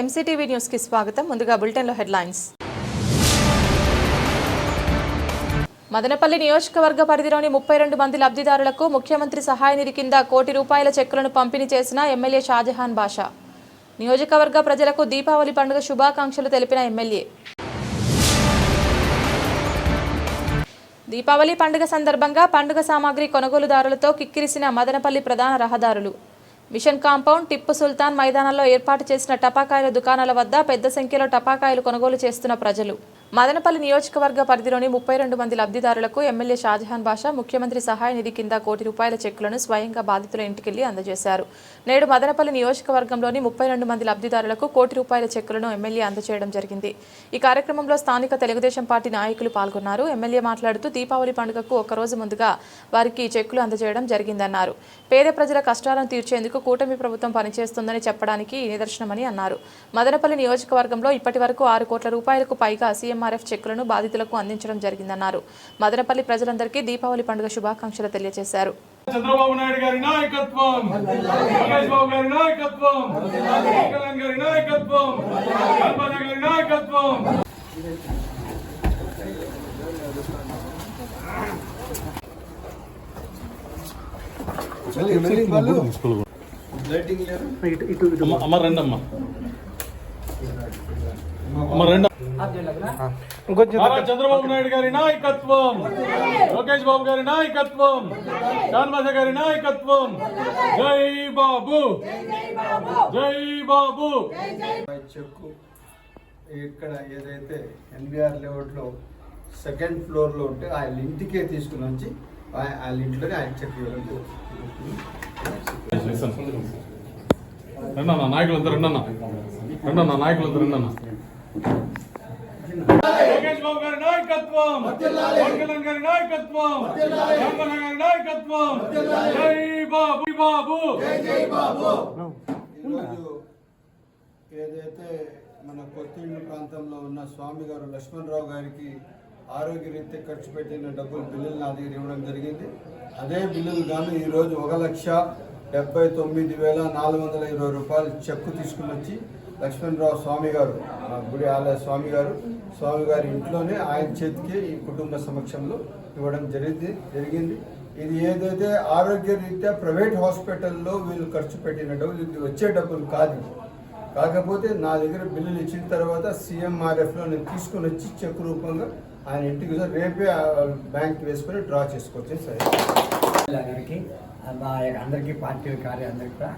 MCTV న్యూస్కి స్వాగతం. ముందుగా బులెటిన్లో హెడ్లైన్స్. మదనపల్లి నియోజకవర్గ పరిధిలోని ముప్పై రెండు మంది లబ్ధిదారులకు ముఖ్యమంత్రి సహాయ నిధి కింద కోటి రూపాయల చెక్కులను పంపిణీ చేసిన ఎమ్మెల్యే షాజహాన్ బాషా. నియోజకవర్గ ప్రజలకు దీపావళి పండుగ శుభాకాంక్షలు తెలిపిన ఎమ్మెల్యే. దీపావళి పండుగ సందర్భంగా పండుగ సామాగ్రి కొనుగోలుదారులతో కిక్కిరిసిన మదనపల్లి ప్రధాన రహదారులు. మిషన్ కాంపౌండ్ టిప్పు సుల్తాన్ మైదానంలో ఏర్పాటు చేసిన టపాకాయల దుకాణాల వద్ద పెద్ద సంఖ్యలో టపాకాయలు కొనుగోలు చేస్తున్న ప్రజలు. మదనపల్లి నియోజకవర్గ పరిధిలోని ముప్పై రెండు మంది లబ్ధిదారులకు ఎమ్మెల్యే షాజహాన్ బాషా ముఖ్యమంత్రి సహాయ నిధి కింద కోటి రూపాయల చెక్కులను స్వయంగా బాధితుల ఇంటికెళ్ళి అందజేశారు. నేడు మదనపల్లి నియోజకవర్గంలోని ముప్పై రెండు మంది లబ్ధిదారులకు కోటి రూపాయల చెక్కులను ఎమ్మెల్యే అందజేయడం జరిగింది. ఈ కార్యక్రమంలో స్థానిక తెలుగుదేశం పార్టీ నాయకులు పాల్గొన్నారు. ఎమ్మెల్యే మాట్లాడుతూ దీపావళి పండుగకు ఒకరోజు ముందుగా వారికి చెక్కులు అందజేయడం జరిగిందన్నారు. పేద ప్రజల కష్టాలను తీర్చేందుకు కూటమి ప్రభుత్వం పనిచేస్తుందని చెప్పడానికి ఈ నిదర్శనమని అన్నారు. మదనపల్లి నియోజకవర్గంలో ఇప్పటి వరకు ఆరు కోట్ల రూపాయలకు పైగా సీఎం సీఎంఆర్ఎఫ్ చెక్కులను బాధితులకు అందించడం జరిగిందన్నారు. మదనపల్లి ప్రజలందరికీ దీపావళి పండుగ శుభాకాంక్షలు తెలియజేశారు. చంద్రబాబు నాయుడు గారి నాయకత్వం లోకేష్ బాబు గారి నాయకత్వం కళ్యాణ్ గారి నాయకత్వం కల్పన గారి నాయకత్వం. అమ్మ అమ్మ రండి అమ్మ అమ్మ రండి చంద్రబాబు నాయుడు గారి నాయకత్వం. లోకేష్ బాబు గారి నాయకత్వం. శాన్వాస గారి నాయకత్వం. జై బాబు. జై బాబు. చెక్కు ఇక్కడ ఏదైతే ఎన్బిఆర్ లేఅవుట్లో సెకండ్ ఫ్లోర్లో ఉంటే ఆయన ఇంటికే తీసుకుని వచ్చి ఆ- వాళ్ళ ఇంట్లోనే ఆయన చెక్ ఇవ్వడం జరుగుతుంది. రండన్న రండన్న. లోకేష్ బాబు గారి నాయకత్వం. గారి నాయకత్వం. శాంతన గారి నాయకత్వం. జై బాబు జై బాబు. ఈరోజు ఏదైతే మన కొత్తిండి ప్రాంతంలో ఉన్న స్వామి గారు లక్ష్మణరావు గారికి ఆరోగ్య రీత్యా ఖర్చు పెట్టిన డబ్బులు బిల్లులు నా దగ్గర ఇవ్వడం జరిగింది. అదే బిల్లులు గాను ఈరోజు ఒక లక్ష డెబ్బై తొమ్మిది వేల నాలుగు వందల ఇరవై రూపాయలు చెక్కు తీసుకుని వచ్చి లక్ష్మణరావు స్వామి గారు గుడి ఆలయ స్వామి గారు స్వామి గారి ఇంట్లోనే ఆయన చేతికి ఈ కుటుంబ సమక్షంలో ఇవ్వడం జరిగింది జరిగింది. ఇది ఏదైతే ఆరోగ్య రీత్యా ప్రైవేట్ హాస్పిటల్లో వీళ్ళు ఖర్చు పెట్టిన డబ్బులు ఇది వచ్చే డబ్బులు కాదు. కాకపోతే నా దగ్గర బిల్లులు ఇచ్చిన తర్వాత సీఎంఆర్ఎఫ్లో నేను తీసుకొని వచ్చి చెక్ రూపంగా ఆయన ఇంటికి రేపే బ్యాంక్ వేసుకొని డ్రా చేసుకోవచ్చు. సరే. గారికి మా యొక్క అందరికీ పార్టీ కార్య అందరికీ కూడా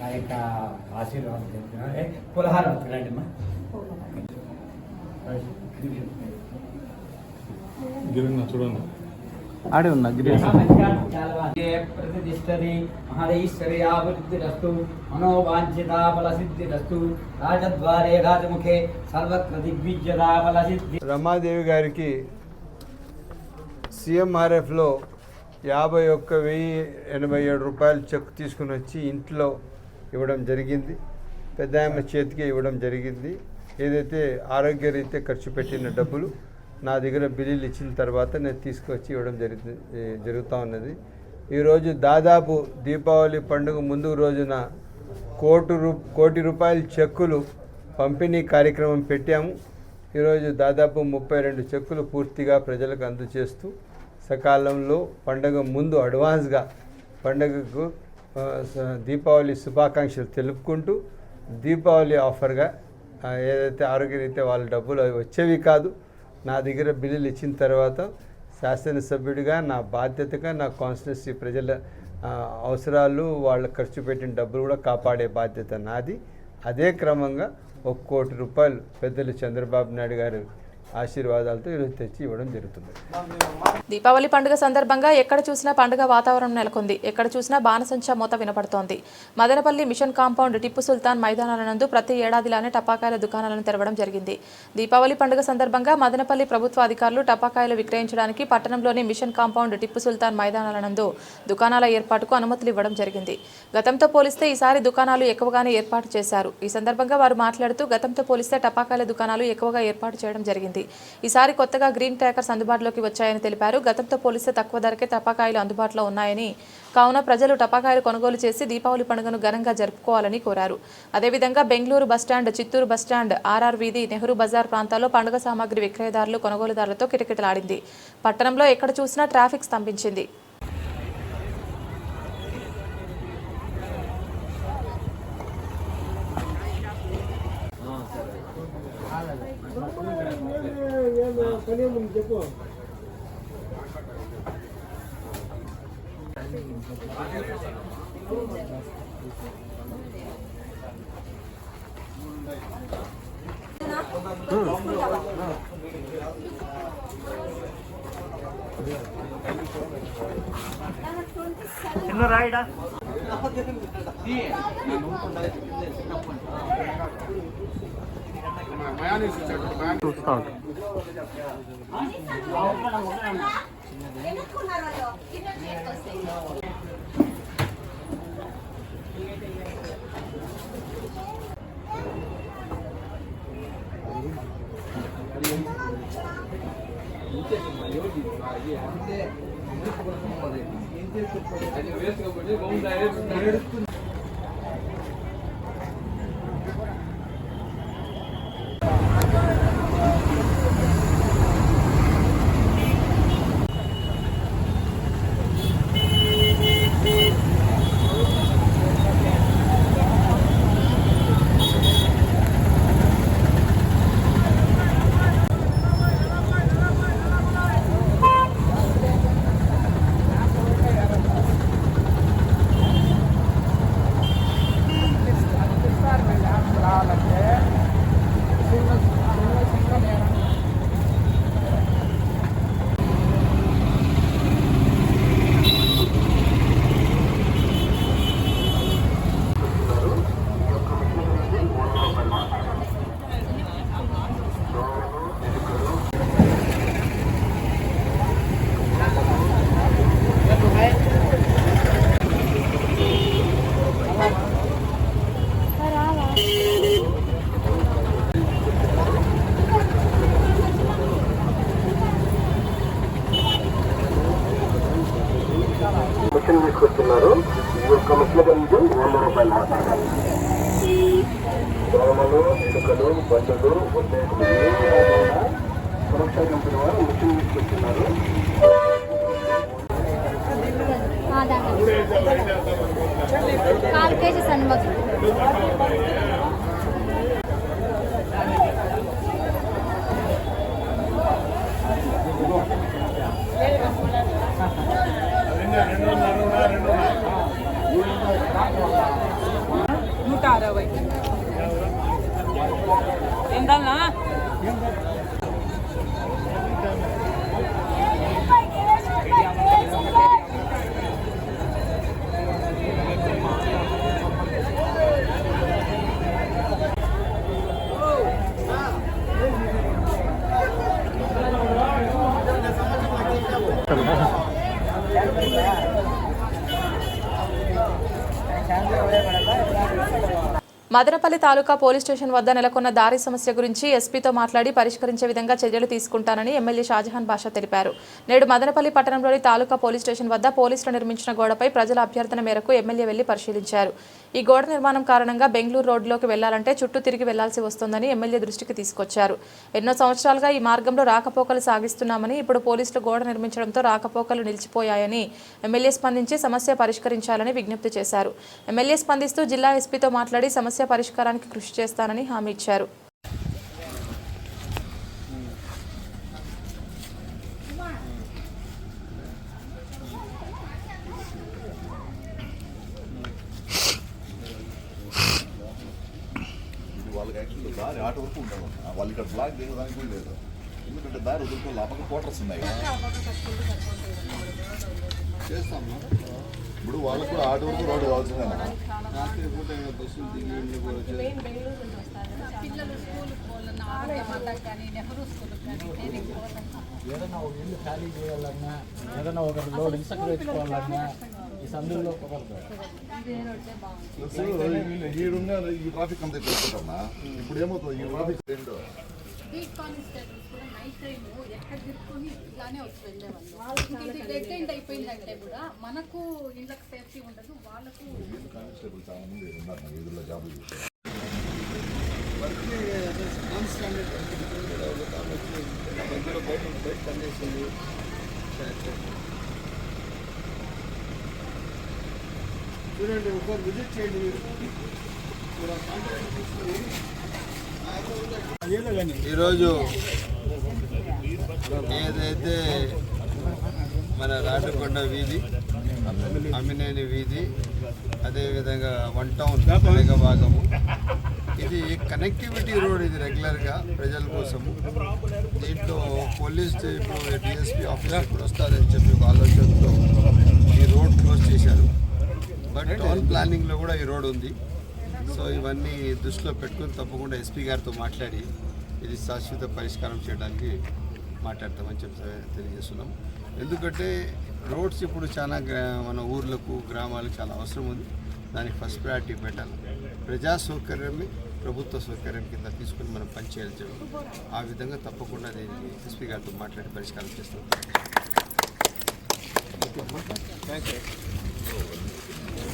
నా యొక్క ఆశీర్వాదం తెలుపుతున్నాను. ఏ, పులహారం వస్తున్నాండి అమ్మా. గిరిన్న చూడండి. ఆడే ఉన్నా గిరీష్ ప్రతిష్టరి మహదైశ్వరి ఆవృద్ధిరస్తు మనోవాంఛితాబల సిద్ధిరస్తు రాజద్వారే రాజముఖే సర్వత్ర దిగ్విజయాబల సిద్ధి రమాదేవి గారికి సీఎంఆర్ఎఫ్లో యాభై ఒక్క వెయ్యి ఎనభై ఏడు రూపాయలు చెక్ తీసుకుని వచ్చి ఇంట్లో ఇవ్వడం జరిగింది. పెద్ద ఆమె చేతికి ఇవ్వడం జరిగింది. ఏదైతే ఆరోగ్యరీత్యా ఖర్చు పెట్టిన డబ్బులు నా దగ్గర బిల్లులు ఇచ్చిన తర్వాత నేను తీసుకొచ్చి ఇవ్వడం జరుగుతుంది జరుగుతూ ఉన్నది. ఈరోజు దాదాపు దీపావళి పండుగ ముందు రోజున కోటి రూ కోటి రూపాయల చెక్కులు పంపిణీ కార్యక్రమం పెట్టాము. ఈరోజు దాదాపు ముప్పై రెండు చెక్కులు పూర్తిగా ప్రజలకు అందజేస్తూ సకాలంలో పండగ ముందు అడ్వాన్స్గా పండగకు దీపావళి శుభాకాంక్షలు తెలుపుకుంటూ దీపావళి ఆఫర్గా ఏదైతే ఆరోగ్యరీత్యా వాళ్ళ డబ్బులు అవి వచ్చేవి కాదు నా దగ్గర బిల్లులు ఇచ్చిన తర్వాత శాసనసభ్యుడిగా నా బాధ్యతగా నా కాన్స్టిట్యూన్సీ ప్రజల అవసరాలు వాళ్ళ ఖర్చు పెట్టిన డబ్బులు కూడా కాపాడే బాధ్యత నాది. అదే క్రమంగా ఒక కోటి రూపాయలు పెద్దలు చంద్రబాబు నాయుడు గారు ఆశీర్వాదాలతో ఈరోజు తెచ్చి ఇవ్వడం జరుగుతుంది. దీపావళి పండుగ సందర్భంగా ఎక్కడ చూసినా పండుగ వాతావరణం నెలకొంది. ఎక్కడ చూసినా బాణసంచా మూత వినపడుతోంది. మదనపల్లి మిషన్ కాంపౌండ్ టిప్పు సుల్తాన్ మైదానాల నందు ప్రతి ఏడాదిలానే టపాకాయల దుకాణాలను తెరవడం జరిగింది. దీపావళి పండుగ సందర్భంగా మదనపల్లి ప్రభుత్వ అధికారులు టపాకాయలు విక్రయించడానికి పట్టణంలోని మిషన్ కాంపౌండ్ టిప్పు సుల్తాన్ మైదానాల నందు దుకాణాల ఏర్పాటుకు అనుమతులు ఇవ్వడం జరిగింది. గతంతో పోలిస్తే ఈసారి దుకాణాలు ఎక్కువగానే ఏర్పాటు చేశారు. ఈ సందర్భంగా వారు మాట్లాడుతూ గతంతో పోలిస్తే టపాకాయల దుకాణాలు ఎక్కువగా ఏర్పాటు చేయడం జరిగింది. ఈసారి కొత్తగా గ్రీన్ ట్యాకర్స్ అందుబాటులోకి వచ్చాయని తెలిపారు. గతంతో పోలిస్తే తక్కువ ధరకే టపాకాయలు అందుబాటులో ఉన్నాయని. కావున ప్రజలు టపాకాయలు కొనుగోలు చేసి దీపావళి పండుగను ఘనంగా జరుపుకోవాలని కోరారు. అదేవిధంగా Bengaluru bus stand Chittoor bus stand R R వీధి నెహ్రూ బజార్ ప్రాంతాల్లో పండుగ సామాగ్రి విక్రయదారులు కొనుగోలుదారులతో కిటకిటలాడింది. పట్టణంలో ఎక్కడ చూసినా ట్రాఫిక్ స్తంభించింది. చూస్తా ఉంటా Mission ఏమైనా సురక్ష కంపెనీ వారు మిషన్ తీసుకొస్తున్నారు. కాల్ కేజీ నూట అరవై. 明灯了啊 మదనపల్లి తాలూకా పోలీస్ స్టేషన్ వద్ద నెలకొన్న దారి సమస్య గురించి ఎస్పీతో మాట్లాడి పరిష్కరించే విధంగా చర్యలు తీసుకుంటానని ఎమ్మెల్యే షాజహాన్ బాషా తెలిపారు. నేడు మదనపల్లి పట్టణంలోని తాలూకా పోలీస్ స్టేషన్ వద్ద పోలీసులు నిర్మించిన గోడపై ప్రజల అభ్యర్థన మేరకు ఎమ్మెల్యే వెళ్ళి పరిశీలించారు. ఈ గోడ నిర్మాణం కారణంగా బెంగళూరు రోడ్డులోకి వెళ్ళాలంటే చుట్టూ తిరిగి వెళ్ళాల్సి వస్తోందని ఎమ్మెల్యే దృష్టికి తీసుకొచ్చారు. ఎన్నో సంవత్సరాలుగా ఈ మార్గంలో రాకపోకలు సాగిస్తున్నామని ఇప్పుడు పోలీసులు గోడ నిర్మించడంతో రాకపోకలు నిలిచిపోయాయని ఎమ్మెల్యే స్పందించి సమస్య పరిష్కరించాలని విజ్ఞప్తి చేశారు. ఎమ్మెల్యే స్పందిస్తూ జిల్లా ఎస్పీతో మాట్లాడి సమస్య పరిష్కారానికి కృషి చేస్తానని హామీ ఇచ్చారు. ఆట వరకు ఉంటారు వాళ్ళు ఇక్కడ బ్లాక్ దిగడానికి కూడా లేదు. ఎందుకంటే దారి వదులుకోవాలి ఆ పక్క క్వార్టర్స్ ఉన్నాయి. చేస్తాం ఇప్పుడు వాళ్ళకు కూడా ఆట వరకు రోడ్డు కావాల్సిందేనా ఏదైనా ఒక ఇల్లు ఖాళీ చేయాలన్నా ఏదైనా ఒక లోడ్ ఇసుక తెచ్చుకోవాలన్నా ఈ సందుల్లో కుదరదు. ఈడున్న ఈ ట్రాఫిక్ అంతా ఇక్కడ పెట్టుకుంటామా ఇప్పుడు ఏమవుతుంది ఈ ట్రాఫిక్ రెండు బీట్ కానిస్టేబుల్స్ కూడా నైట్ టైం ఎక్కడ తిరుక్కొని ఇలానే వచ్చి వెళ్ళేవాళ్ళు. ఇది డెడ్ ఎండ్ అయిపోయిందంటే కూడా మనకు ఇళ్ళకి సేఫ్టీ ఉండదు వాళ్ళకు కానిస్టేబుల్ చాలా మంది ఉన్నారు నా వీధుల్లో జాబులు బయట బయట పనిచేసింది చూడండి ఒకసారి విజిట్ చేయండి మీరు. ఈరోజు ఏదైతే మన రాటకొండ వీధి అమ్మినేని వీధి అదేవిధంగా వన్ టౌన్ అనేక భాగము. ఇది కనెక్టివిటీ రోడ్ ఇది రెగ్యులర్గా ప్రజల కోసము. దీంట్లో పోలీస్ ఇప్పుడు డిఎస్పీ ఆఫీసర్ కూడా వస్తారని చెప్పి ఒక ఆలోచనతో ఈ రోడ్ క్లోజ్ చేశారు. బట్ టౌన్ ప్లానింగ్లో కూడా ఈ రోడ్ ఉంది. సో ఇవన్నీ దృష్టిలో పెట్టుకుని తప్పకుండా ఎస్పీ గారితో మాట్లాడి ఇది శాశ్వత పరిష్కారం చేయడానికి మాట్లాడతామని చెప్పి తెలియజేస్తున్నాం. ఎందుకంటే రోడ్స్ ఇప్పుడు చాలా మన ఊర్లకు గ్రామాలకు చాలా అవసరం ఉంది. దానికి ఫస్ట్ ప్రయారిటీ పెట్టాలి. ప్రజా సౌకర్యమే ప్రభుత్వ సౌకర్యం కింద తీసుకుని మనం పనిచేయాలి ఆ విధంగా తప్పకుండా దీన్ని ఎస్పీ గారితో మాట్లాడి పరిష్కారం చేస్తాం. థ్యాంక్ యూ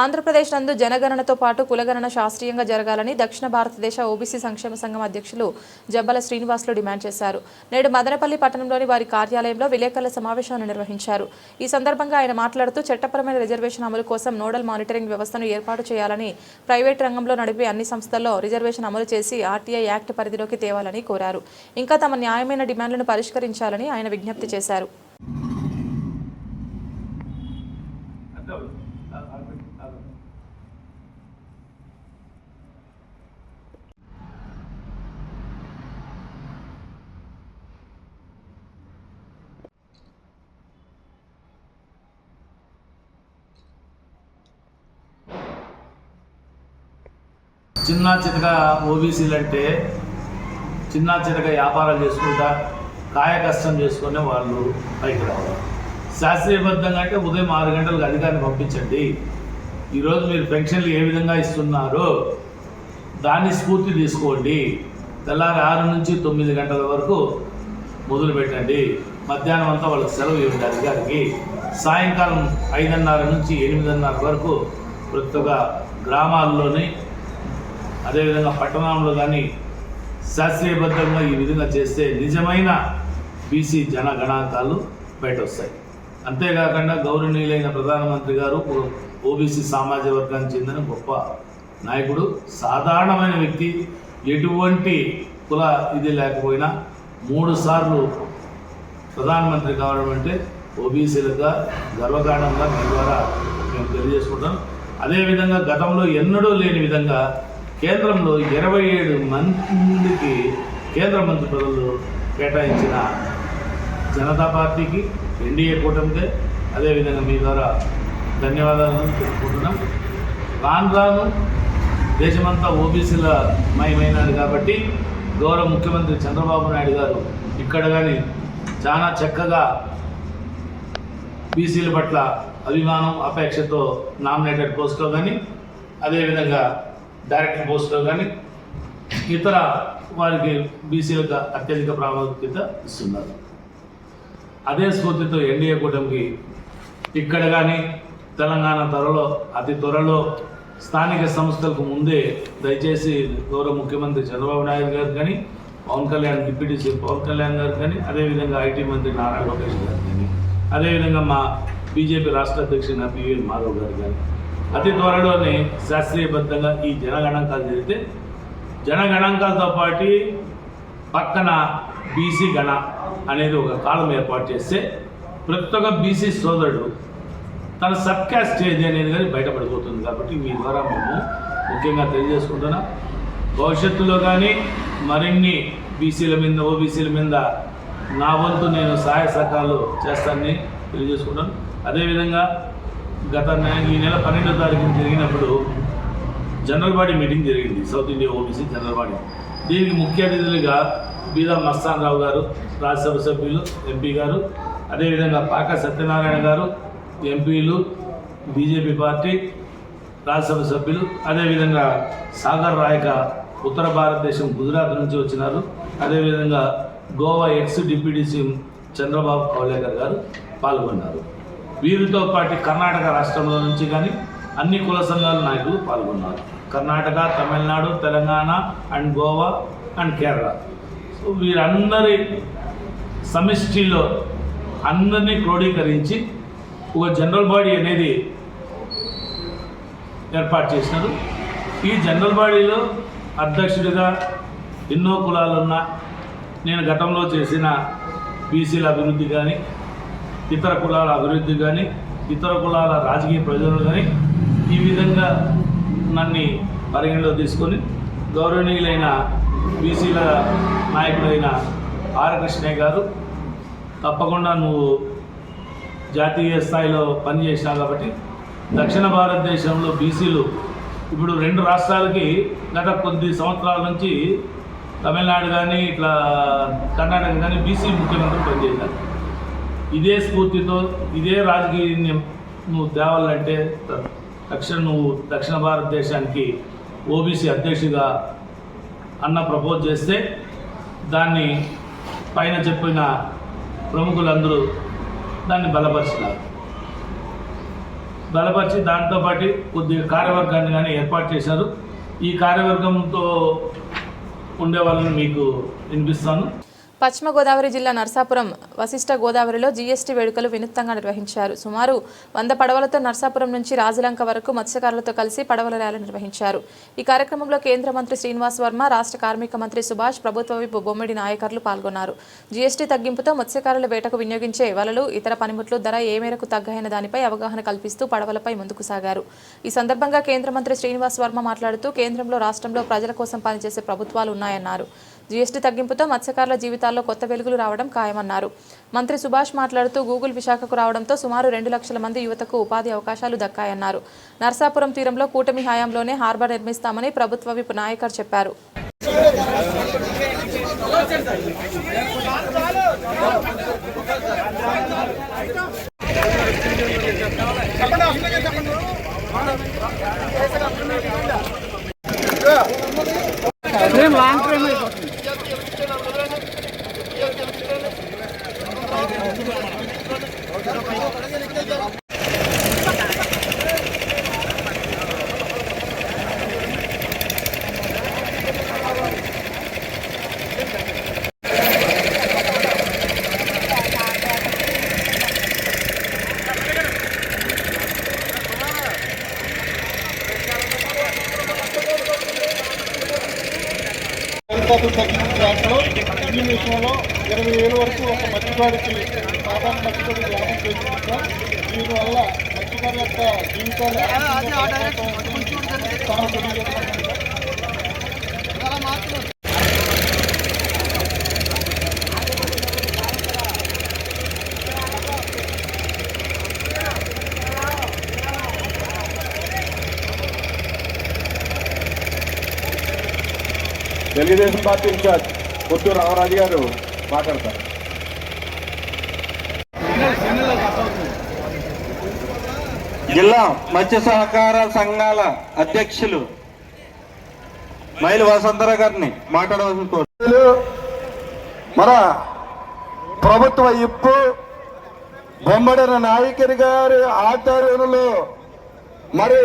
ఆంధ్రప్రదేశ్ నందు జనగణనతో పాటు కులగణన శాస్త్రీయంగా జరగాలని దక్షిణ భారతదేశ ఓబీసీ సంక్షేమ సంఘం అధ్యక్షులు జబ్బల శ్రీనివాసులు డిమాండ్ చేశారు. నేడు మదనపల్లి పట్టణంలోని వారి కార్యాలయంలో విలేకరుల సమావేశాన్ని నిర్వహించారు. ఈ సందర్భంగా ఆయన మాట్లాడుతూ చట్టపరమైన రిజర్వేషన్ అమలు కోసం నోడల్ మానిటరింగ్ వ్యవస్థను ఏర్పాటు చేయాలని ప్రైవేట్ రంగంలో నడిపే అన్ని సంస్థల్లో రిజర్వేషన్ అమలు చేసి ఆర్టీఐ యాక్ట్ పరిధిలోకి తేవాలని కోరారు. ఇంకా తమ న్యాయమైన డిమాండ్లను పరిష్కరించాలని ఆయన విజ్ఞప్తి చేశారు. చిన్న చితక ఓబీసీలు అంటే చిన్న చితక వ్యాపారాలు చేసుకుంటా కాయ కష్టం చేసుకునే వాళ్ళు పైకి రావాలి. శాస్త్రీయబద్ధంగా అంటే ఉదయం ఆరు గంటలకు అధికారిని పంపించండి. ఈరోజు మీరు పెన్షన్లు ఏ విధంగా ఇస్తున్నారో దాన్ని స్ఫూర్తి తీసుకోండి. తెల్లారి ఆరు నుంచి తొమ్మిది గంటల వరకు మొదలు పెట్టండి. మధ్యాహ్నం అంతా వాళ్ళకి సెలవు ఇవ్వండి అధికారికి. సాయంకాలం ఐదున్నర నుంచి ఎనిమిదిన్నర వరకు ప్రతి ఒక్క గ్రామాల్లోని అదేవిధంగా పట్టణంలో కానీ శాస్త్రీయబద్ధంగా ఈ విధంగా చేస్తే నిజమైన బీసీ జన గణాంకాలు బయట వస్తాయి అంతేకాకుండా గౌరవనీయులైన ప్రధానమంత్రి గారు ఓబీసీ సామాజిక వర్గానికి చెందిన గొప్ప నాయకుడు సాధారణమైన వ్యక్తి. ఎటువంటి కుల ఇది లేకపోయినా మూడు సార్లు ప్రధానమంత్రి కావడం అంటే ఓబీసీలుగా గర్వకారణంగా మీ ద్వారా మేము తెలియజేసుకుంటాం అదేవిధంగా గతంలో ఎన్నడూ లేని విధంగా కేంద్రంలో ఇరవై ఏడు మందికి కేంద్ర మంత్రి పదవులు కేటాయించిన జనతా పార్టీకి ఎన్డీఏ కూటమికే అదేవిధంగా మీ ద్వారా ధన్యవాదాలను తెలుపుకుంటున్నాం. రాను రాను దేశమంతా ఓబీసీల మయమైనది కాబట్టి గౌరవ ముఖ్యమంత్రి చంద్రబాబు నాయుడు గారు ఇక్కడ కానీ చాలా చక్కగా బీసీల పట్ల అభిమానం అపేక్షతో నామినేటెడ్ పోస్ట్లో కానీ అదేవిధంగా డైరెక్టర్ పోస్ట్లో కానీ ఇతర వారికి బీసీలకు అత్యధిక ప్రాముఖ్యత ఇస్తున్నారు. అదే స్ఫూర్తితో ఎన్డీఏ కూటమికి ఇక్కడ కానీ తెలంగాణ త్వరలో అతి త్వరలో స్థానిక సంస్థలకు ముందే దయచేసి గౌరవ ముఖ్యమంత్రి చంద్రబాబు నాయుడు గారు కానీ పవన్ కళ్యాణ్ డిప్యూటీ సీఎం పవన్ కళ్యాణ్ గారు కానీ అదేవిధంగా ఐటీ మంత్రి నారా లోకేష్ గారు కానీ అదేవిధంగా మా బీజేపీ రాష్ట్ర అధ్యక్షుడు పివిఎన్ మాధవ్ గారు కానీ అతి త్వరలోనే శాస్త్రీయబద్ధంగా ఈ జనగణాంకాలు జరిగితే జనగణాంకాలతో పాటు పక్కన బీసీ గణ అనేది ఒక కాలం ఏర్పాటు చేస్తే ప్రతి ఒక్క బీసీ సోదరుడు తన సబ్కాస్ట్ ఏది అనేది కానీ బయటపడిపోతుంది కాబట్టి మీ ద్వారా మేము ముఖ్యంగా తెలియజేసుకుంటున్నాం. భవిష్యత్తులో కానీ మరిన్ని బీసీల మీద ఓబీసీల మీద నా వంతు నేను సహాయ సహకారాలు చేస్తానని తెలియజేసుకుంటాను అదేవిధంగా గత ఈ నెల పన్నెండో తారీఖున జరిగినప్పుడు జనరల్ బాడీ మీటింగ్ జరిగింది. South India OBC general body. దీనికి ముఖ్య అతిథులుగా బీదా మస్తాన్ రావు గారు రాజ్యసభ సభ్యులు ఎంపీ గారు అదేవిధంగా పాక సత్యనారాయణ గారు ఎంపీలు బీజేపీ పార్టీ రాజ్యసభ సభ్యులు అదేవిధంగా సాగర్ రాయక ఉత్తర భారతదేశం గుజరాత్ నుంచి వచ్చినారు అదేవిధంగా Goa ex deputy CM Chandrababu Kavlekar garu పాల్గొన్నారు. వీరితో పాటు కర్ణాటక రాష్ట్రంలో నుంచి కానీ అన్ని కుల సంఘాల నాయకులు పాల్గొన్నారు. Karnataka Tamil Nadu Telangana and Goa and Kerala. వీరందరి సమిష్టిలో అందరినీ క్రోడీకరించి ఒక జనరల్ బాడీ అనేది ఏర్పాటు చేసినారు. ఈ జనరల్ బాడీలో అధ్యక్షుడిగా ఎన్నో కులాలున్న నేను గతంలో చేసిన బీసీల అభివృద్ధి కానీ ఇతర కులాల అభివృద్ధి కానీ ఇతర కులాల రాజకీయ ప్రయోజనాలు కానీ ఈ విధంగా నన్ను పరిగణలో తీసుకొని గౌరవనీయులైన బీసీల నాయకుడైన ఆర్ కృష్ణయ్య గారు తప్పకుండా నువ్వు జాతీయ స్థాయిలో పనిచేసినావు కాబట్టి దక్షిణ భారతదేశంలో బీసీలు ఇప్పుడు రెండు రాష్ట్రాలకి గత కొద్ది సంవత్సరాల నుంచి తమిళనాడు కానీ ఇట్లా కర్ణాటక కానీ బీసీ ముఖ్యమంత్రి పనిచేశారు. ఇదే స్ఫూర్తితో ఇదే రాజకీయ నువ్వు తేవాలంటే తక్షణ నువ్వు దక్షిణ భారతదేశానికి ఓబీసీ అధ్యక్షుడిగా అన్న ప్రపోజ్ చేస్తే దాన్ని పైన చెప్పిన ప్రముఖులందరూ దాన్ని బలపరిచినారు. బలపరిచి దాంతోపాటు కొద్దిగా కార్యవర్గాన్ని కానీ ఏర్పాటు చేశారు. ఈ కార్యవర్గంతో ఉండే వాళ్ళని మీకు వినిపిస్తాను. పశ్చిమ గోదావరి జిల్లా నర్సాపురం వశిష్ట గోదావరిలో జీఎస్టీ వేడుకలు వినూత్నంగా నిర్వహించారు. సుమారు వంద పడవలతో నర్సాపురం నుంచి రాజలంక వరకు మత్స్యకారులతో కలిసి పడవల ర్యాలీ నిర్వహించారు. ఈ కార్యక్రమంలో కేంద్ర మంత్రి శ్రీనివాస్ వర్మ రాష్ట్ర కార్మిక మంత్రి సుభాష్ ప్రభుత్వ విప్ బొమ్మిడి నాయకులు పాల్గొన్నారు. జీఎస్టీ తగ్గింపుతో మత్స్యకారుల వేటకు వినియోగించే వలలు ఇతర పనిముట్లు ధర ఏ మేరకు తగ్గైన దానిపై అవగాహన కల్పిస్తూ పడవలపై ముందుకు సాగారు. ఈ సందర్భంగా కేంద్ర మంత్రి శ్రీనివాస్ వర్మ మాట్లాడుతూ కేంద్రంలో రాష్ట్రంలో ప్రజల కోసం పనిచేసే ప్రభుత్వాలు ఉన్నాయన్నారు. జీఎస్టీ తగ్గింపుతో మత్స్యకారుల జీవితాల్లో కొత్త వెలుగులు రావడం ఖాయమన్నారు. మంత్రి సుభాష్ మాట్లాడుతూ గూగుల్ విశాఖకు రావడంతో సుమారు రెండు లక్షల మంది యువతకు ఉపాధి అవకాశాలు దక్కాయన్నారు. నర్సాపురం తీరంలో కూటమి హయాంలోనే హార్బర్ నిర్మిస్తామని ప్రభుత్వ విప్ నాయకర్ చెప్పారు. ఖర్చు తగ్గించిన దాంట్లో ఈ విషయంలో ఇరవై వేల వరకు ఒక మత్స్యకారికి సాధారణ మత్స్యకారికి లాభం చేస్తున్నా దీనివల్ల మత్స్యకారుల యొక్క జీవితాలు Telugu Desam party in charge. Kotturu Ramaraju garu మాట్లాడతారు. జిల్లా మత్స్య సహకార సంఘాల అధ్యక్షులు మైలు వసంతరావు గారిని మాట్లాడవలసిన కోరు మన ప్రభుత్వ ఇప్పు బొమ్మడిన నాయకరి గారి ఆధ్వర్యంలో మరి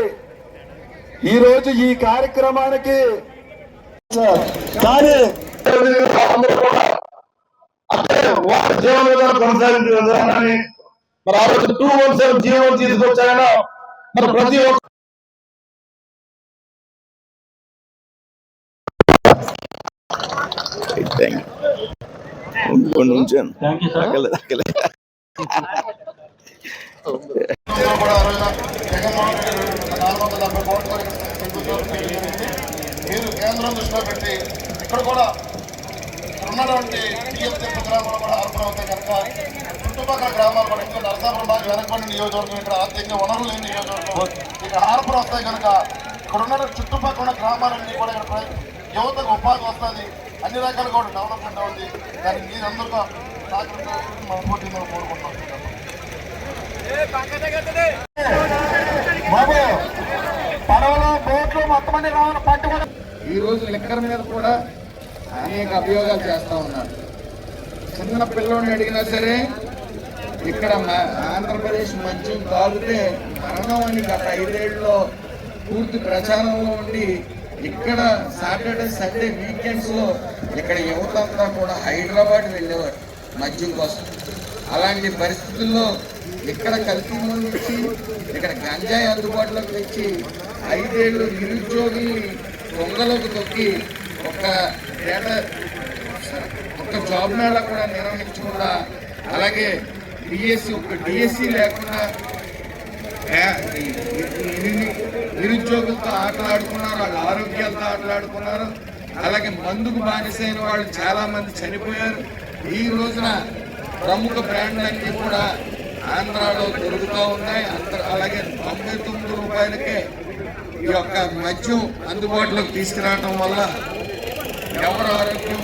ఈరోజు ఈ కార్యక్రమానికి కానీ వారి జీవన విధానం కొనసాగించే విధానాన్ని మరి ఆ రోజు టూ వన్ సెవెన్ జీవనం తీసుకొచ్చాయన మరి ప్రతి ఒక్క మీరు కేంద్రం దృష్టిలో పెట్టి ఇక్కడ కూడా ఉన్నటువంటి పిఎం కూడా అవుతాయి కనుక చుట్టుపక్కల గ్రామాలు కూడా ఇంకా నరసాపురం బాగా వెనకబడిన నియోజకవర్గం ఇక్కడ ఆర్థిక వనరులు లేని నియోజకవర్గం. ఇక్కడ హార్బర్ వస్తాయి కనుక ఇక్కడ ఉన్న చుట్టుపక్కల ఉన్న గ్రామాలన్నీ కూడా ఇక్కడ యువతకు ఉపాధి వస్తుంది. అన్ని రకాలుగా కూడా డెవలప్మెంట్ అవుతుంది కానీ మీరందరూ సహకరించాలని కోరుకుంటున్నాం. బాబు పడవలో బోట్లు మొత్తం అన్ని రావాలి ఈ రోజు లిక్కర్ మీద కూడా అనేక అభియోగాలు చేస్తూ ఉన్నాడు చిన్న పిల్లని అడిగినా సరే ఇక్కడ ఆంధ్రప్రదేశ్ మద్యం తాగితే మరణం అని గత ఐదేళ్ళలో పూర్తి ప్రచారంలో ఉండి ఇక్కడ సాటర్డే సండే వీకెండ్స్లో ఇక్కడ యువత అంతా కూడా హైదరాబాద్ వెళ్ళేవారు మద్యం కోసం. అలాంటి పరిస్థితుల్లో ఇక్కడ కల్తీ నుంచి ఇక్కడ గంజాయి అందుబాటులోకి తెచ్చి ఐదేళ్ళు నిరుద్యోగుల్ని దొంగలోకి తొక్కి ఒక ఒక జాబ్ మేళ కూడా నిర్వహించకుండా అలాగే డిఎస్సి ఒక డిఎస్సి లేకుండా నిరుద్యోగులతో ఆటలాడుకున్నారు వాళ్ళ ఆరోగ్యాలతో ఆటలాడుకున్నారు అలాగే మందుకు బానిసైన వాళ్ళు చాలా మంది చనిపోయారు. ఈ రోజున ప్రముఖ బ్రాండ్లన్నీ కూడా ఆంధ్రాలో దొరుకుతూ ఉన్నాయి. అలాగే తొంభై తొమ్మిది రూపాయలకే ఈ యొక్క మద్యం అందుబాటులోకి తీసుకురావడం వల్ల ఎవరి ఆరోగ్యం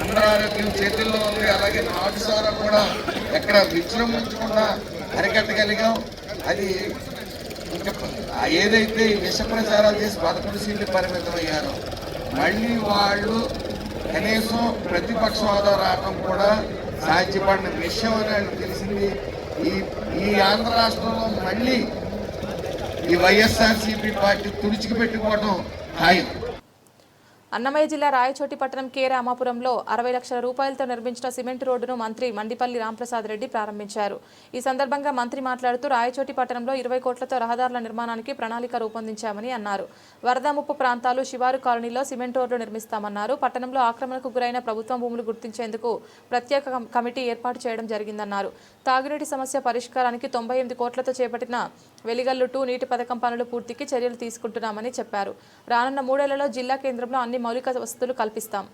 అందరి ఆరోగ్యం చేతుల్లో ఉంది. అలాగే నాటుసారా కూడా ఎక్కడ విజృంభించకుండా అరికట్టగలిగాం అది ఇంకా ఏదైతే ఈ విష ప్రచారాలు చేసి పదకొండు సీట్లు పరిమితం అయ్యారో మళ్ళీ వాళ్ళు కనీసం ప్రతిపక్ష హోదా రావడం కూడా సాధ్యపడిన విషయం అని తెలిసింది. ఈ ఈ ఆంధ్ర రాష్ట్రంలో మళ్ళీ ఈ వైఎస్ఆర్సీపీ పార్టీ తుడిచికి పెట్టుకోవడం ఖాయం. అన్నమయ్య జిల్లా రాయచోటి పట్టణం కే రామాపురంలో అరవై లక్షల రూపాయలతో నిర్మించిన సిమెంట్ రోడ్డును మంత్రి మండిపల్లి రాంప్రసాద్ రెడ్డి ప్రారంభించారు. ఈ సందర్భంగా మంత్రి మాట్లాడుతూ రాయచోటి పట్టణంలో ఇరవై కోట్లతో రహదారుల నిర్మాణానికి ప్రణాళిక రూపొందించామని అన్నారు. వరద ముప్పు ప్రాంతాలు శివారు కాలనీలో సిమెంట్ రోడ్లు నిర్మిస్తామన్నారు. పట్టణంలో ఆక్రమణకు గురైన ప్రభుత్వం భూములు గుర్తించేందుకు ప్రత్యేక కమిటీ ఏర్పాటు చేయడం జరిగిందన్నారు. తాగునీటి సమస్య పరిష్కారానికి తొంభై ఎనిమిది కోట్లతో చేపట్టిన వెలిగల్లు టూ నీటి పథకం పనులు పూర్తికి చర్యలు తీసుకుంటున్నామని చెప్పారు. రానున్న మూడేళ్ళలో జిల్లా కేంద్రంలో అన్ని మౌలిక వసతులు కల్పిస్తాం.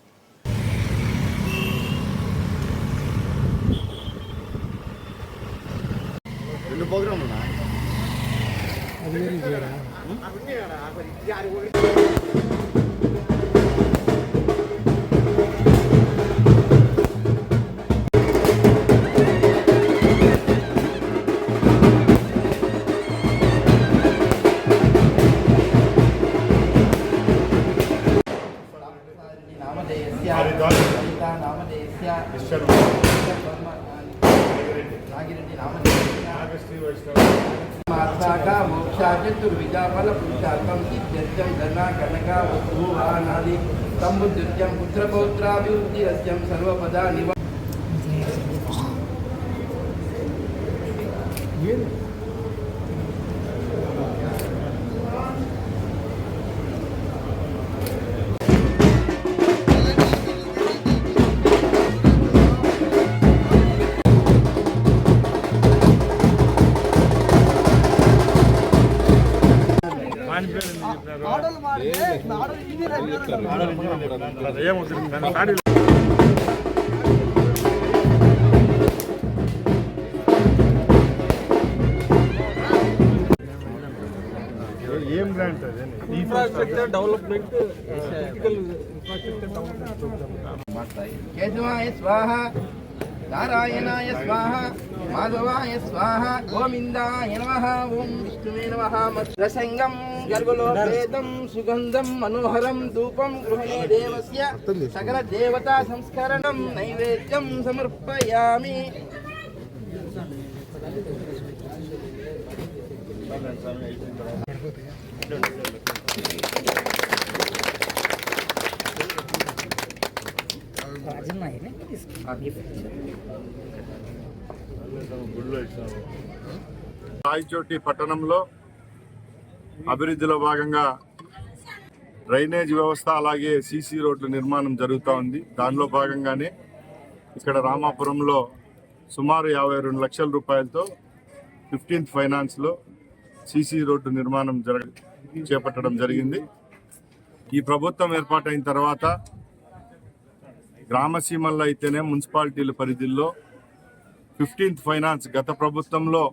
మోక్షాచతుర్విజాఫల పురుషార్థం సిద్ధ్యం ధన కనక వస్తు వాహనాది సంబుద్ధ్యం పుత్రపౌత్రాభివృద్ధి రస్యం సర్వపద నివ infrastructure development critical infrastructure development కేశవాయ స్వాహ నారాయణాయ స్వాహ మాధవాయ స్వాహ గోవిందాయ నమ ఓం విష్ణువే నమ రసంగం గర్భలోకేతం సుగంధం మనోహరం ధూపం గృహణే దేవస్య సకల దేవతా సంస్కరణం నైవేద్యం సమర్పయామి. రాయచోటి పట్టణంలో అభివృద్ధిలో భాగంగా డ్రైనేజ్ వ్యవస్థ అలాగే సీసీ రోడ్ల నిర్మాణం జరుగుతూ ఉంది. దానిలో భాగంగానే ఇక్కడ రామాపురంలో సుమారు యాభై రెండు లక్షల రూపాయలతో ఫిఫ్టీన్త్ ఫైనాన్స్లో సీసీ రోడ్డు నిర్మాణం జరగ చేపట్టడం జరిగింది. ఈ ప్రభుత్వం ఏర్పాటైన తర్వాత గ్రామసీమల్లో అయితేనే మున్సిపాలిటీల పరిధిలో ఫిఫ్టీన్త్ ఫైనాన్స్ గత ప్రభుత్వంలో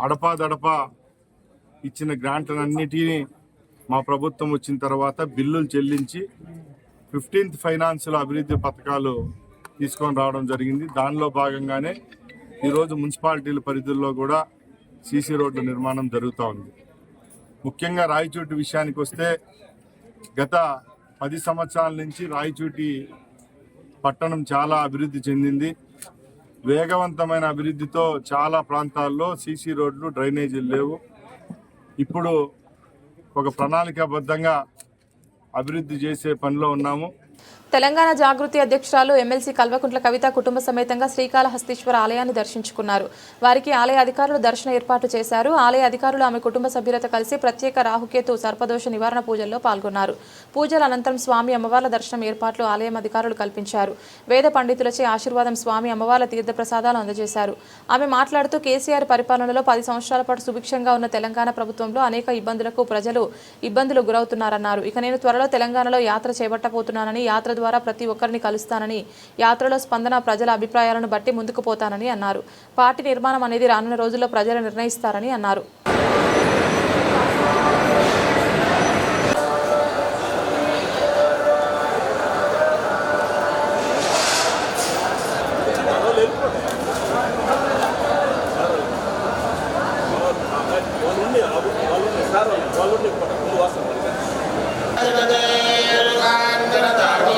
అడపాదడపా ఇచ్చిన గ్రాంట్లన్నిటినీ మా ప్రభుత్వం వచ్చిన తర్వాత బిల్లులు చెల్లించి ఫిఫ్టీన్త్ ఫైనాన్స్లో అభివృద్ధి పథకాలు తీసుకొని రావడం జరిగింది. దానిలో భాగంగానే ఈరోజు మున్సిపాలిటీల పరిధుల్లో కూడా సీసీ రోడ్ల నిర్మాణం జరుగుతూ ఉంది. ముఖ్యంగా రాయచోటి విషయానికి వస్తే గత పది సంవత్సరాల నుంచి రాయచోటి పట్టణం చాలా అభివృద్ధి చెందింది. వేగవంతమైన అభివృద్ధితో చాలా ప్రాంతాల్లో సీసీ రోడ్లు డ్రైనేజీలు లేవు. ఇప్పుడు ఒక ప్రణాళికాబద్ధంగా అభివృద్ధి చేసే పనిలో ఉన్నాము. తెలంగాణ జాగృతి అధ్యక్షురాలు ఎమ్మెల్సీ కల్వకుంట్ల కవిత కుటుంబ సమేతంగా శ్రీకాళహస్తీశ్వర ఆలయాన్ని దర్శించుకున్నారు. వారికి ఆలయ అధికారులు దర్శన ఏర్పాటు చేశారు. ఆలయ అధికారులు ఆమె కుటుంబ సభ్యులతో కలిసి ప్రత్యేక రాహుకేతు సర్పదోష నివారణ పూజల్లో పాల్గొన్నారు. పూజల అనంతరం స్వామి అమ్మవార్ల దర్శనం ఏర్పాట్లు ఆలయం అధికారులు కల్పించారు. వేద పండితులచే ఆశీర్వాదం స్వామి అమ్మవార్ల తీర్థప్రసాదాలు అందజేశారు. ఆమె మాట్లాడుతూ కేసీఆర్ పరిపాలనలో పది సంవత్సరాల పాటు సుభిక్షంగా ఉన్న తెలంగాణ ప్రభుత్వంలో అనేక ఇబ్బందులకు ప్రజలు ఇబ్బందులు గురవుతున్నారన్నారు. ఇక నేను త్వరలో తెలంగాణలో యాత్ర చేపట్టబోతున్నానని యాత్ర ద్వారా ప్రతి ఒక్కరిని కలుస్తానని యాత్రలో స్పందన ప్రజల అభిప్రాయాలను బట్టి ముందుకు పోతానని అన్నారు. పార్టీ నిర్మాణం అనేది రానున్న రోజుల్లో ప్రజలు నిర్ణయిస్తారని అన్నారు.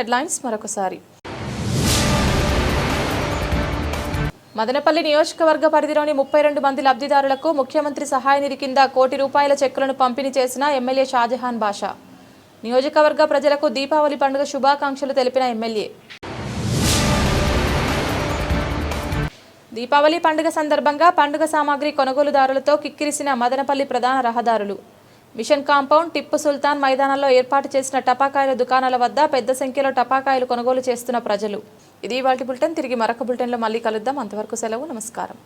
హెడ్లైన్స్ మరొకసారి. మదనపల్లి నియోజకవర్గ పరిధిలోని ముప్పై రెండు మంది లబ్ధిదారులకు ముఖ్యమంత్రి సహాయ నిధి కింద కోటి రూపాయల చెక్కులను పంపిణీ చేసిన ఎమ్మెల్యే షాజహాన్ బాషా. నియోజకవర్గ ప్రజలకు దీపావళి పండుగ శుభాకాంక్షలు తెలిపిన ఎమ్మెల్యే. దీపావళి పండుగ సందర్భంగా పండుగ సామాగ్రి కొనుగోలుదారులతో కిక్కిరిసిన మదనపల్లి ప్రధాన రహదారులు. మిషన్ కాంపౌండ్ టిప్పు సుల్తాన్ మైదానంలో ఏర్పాటు చేసిన టపాకాయల దుకాణాల వద్ద పెద్ద సంఖ్యలో టపాకాయలు కొనుగోలు చేస్తున్న ప్రజలు. ఇది వాటి బులెటిన్. తిరిగి మరొక బులెటిన్లో మళ్ళీ కలుద్దాం. అంతవరకు సెలవు. నమస్కారం.